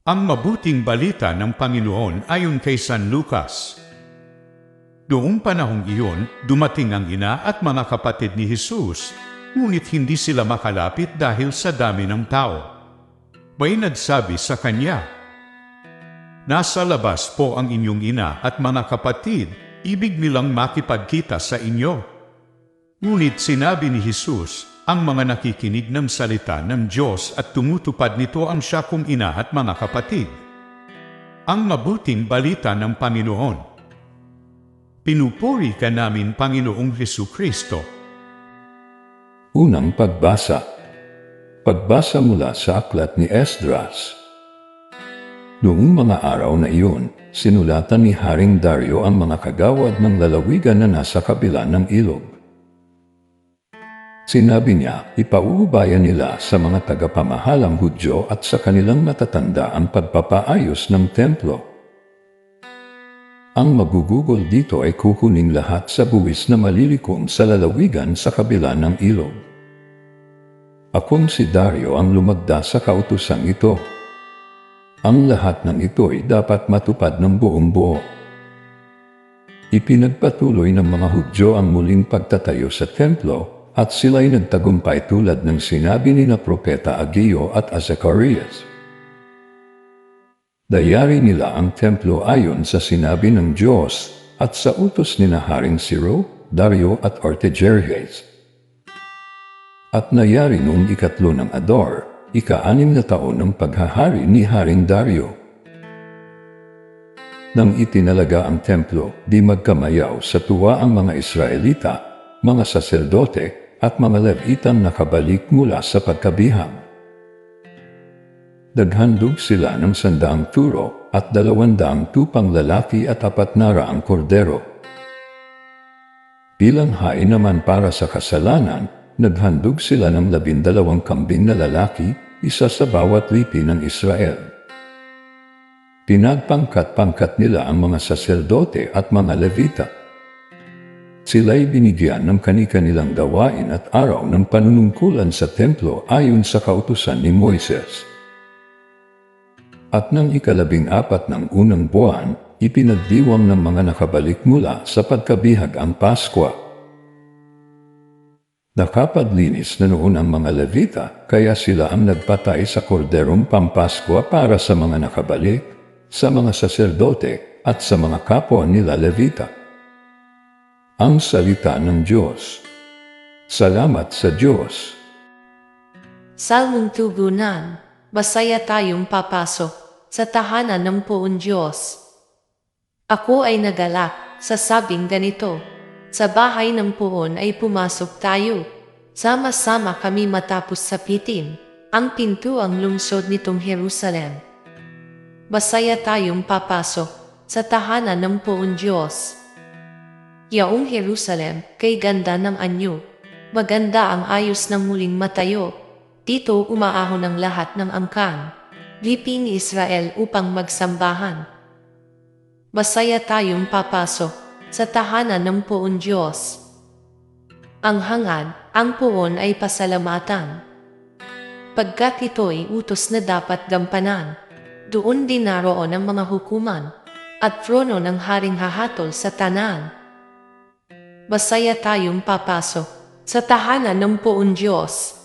Ang mabuting balita ng Panginoon ayon kay San Lucas. Noong panahong iyon, dumating ang ina at mga kapatid ni Jesus, ngunit hindi sila makalapit dahil sa dami ng tao. May nagsabi sa kanya, Nasa labas po ang inyong ina at mga kapatid, ibig nilang makipagkita sa inyo. Ngunit sinabi ni Jesus, ang mga nakikinig ng salita ng Diyos at tumutupad nito ang siya kong ina at mga kapatid. Ang mabuting balita ng Panginoon. Pinupuri ka namin, Panginoong Hesu Kristo. Unang pagbasa. Pagbasa mula sa aklat ni Esdras. Noong mga araw na iyon, sinulatan ni Haring Dario ang mga kagawad ng lalawigan na nasa kabila ng ilog. Sinabi niya, ipauubayan nila sa mga tagapamahalang Hudyo at sa kanilang matatanda ang pagpapaayos ng templo. Ang magugugol dito ay kukuning lahat sa buwis na malilikom sa lalawigan sa kabila ng ilog. Akong si Dario ang lumagda sa kautosang ito. Ang lahat ng ito ay dapat matupad ng buong buo. Ipinagpatuloy ng mga Hudyo ang muling pagtatayo sa templo at sila'y nagtagumpay tulad ng sinabi ni na Propeta Agio at Azacharias. Dayari nila ang templo ayon sa sinabi ng Diyos at sa utos ni na Haring Ciro, Dario at Artajerjes. At nayari noong ikatlo ng Ador, ika-anim na taon ng paghahari ni Haring Dario. Nang itinalaga ang templo, di magkamayaw sa tuwa ang mga Israelita, mga saserdote at mga Levitan nakabalik mula sa pagkabihag. Naghandog sila ng sandaang turo at dalawandaang tupang lalaki at apat na raang kordero. Bilang hain naman para sa kasalanan, naghandog sila ng labindalawang kambing na lalaki, isa sa bawat lipi ng Israel. Pinagpangkat-pangkat nila ang mga saserdote at mga levita. Sila'y binigyan ng kani-kanilang gawain at araw ng panunungkulan sa templo ayon sa kautusan ni Moises. At nang ikalabing apat ng unang buwan, ipinagdiwang ng mga nakabalik mula sa pagkabihag ang Paskwa. Nakapadlinis na noon ang mga Levita, kaya sila ang nagpatay sa korderong pampaskwa para sa mga nakabalik, sa mga saserdote at sa mga kapwa nila Levita. Ang salita ng Diyos. Salamat sa Diyos. Salmong tugunan, masaya tayong papasok sa tahanan ng poon Diyos. Ako ay nagalak sa sabing ganito, sa bahay ng poon ay pumasok tayo. Sama-sama kami matapos sapitin ang pintuang lungsod nitong Jerusalem. Masaya tayong papasok sa tahanan ng poon Diyos. Yaong Jerusalem, kay ganda ng anyo. Maganda ang ayos ng muling matayo. Dito umaahon ang lahat ng angkan. Lipi ni Israel upang magsambahan. Masaya tayong papasok sa tahanan ng poon Diyos. Ang hangad, ang poon ay pasalamatan. Pagkat ito'y utos na dapat gampanan, doon din naroon ang mga hukuman at trono ng haring hahatol sa tanan. Masaya tayong papasok sa tahanan ng poon Diyos.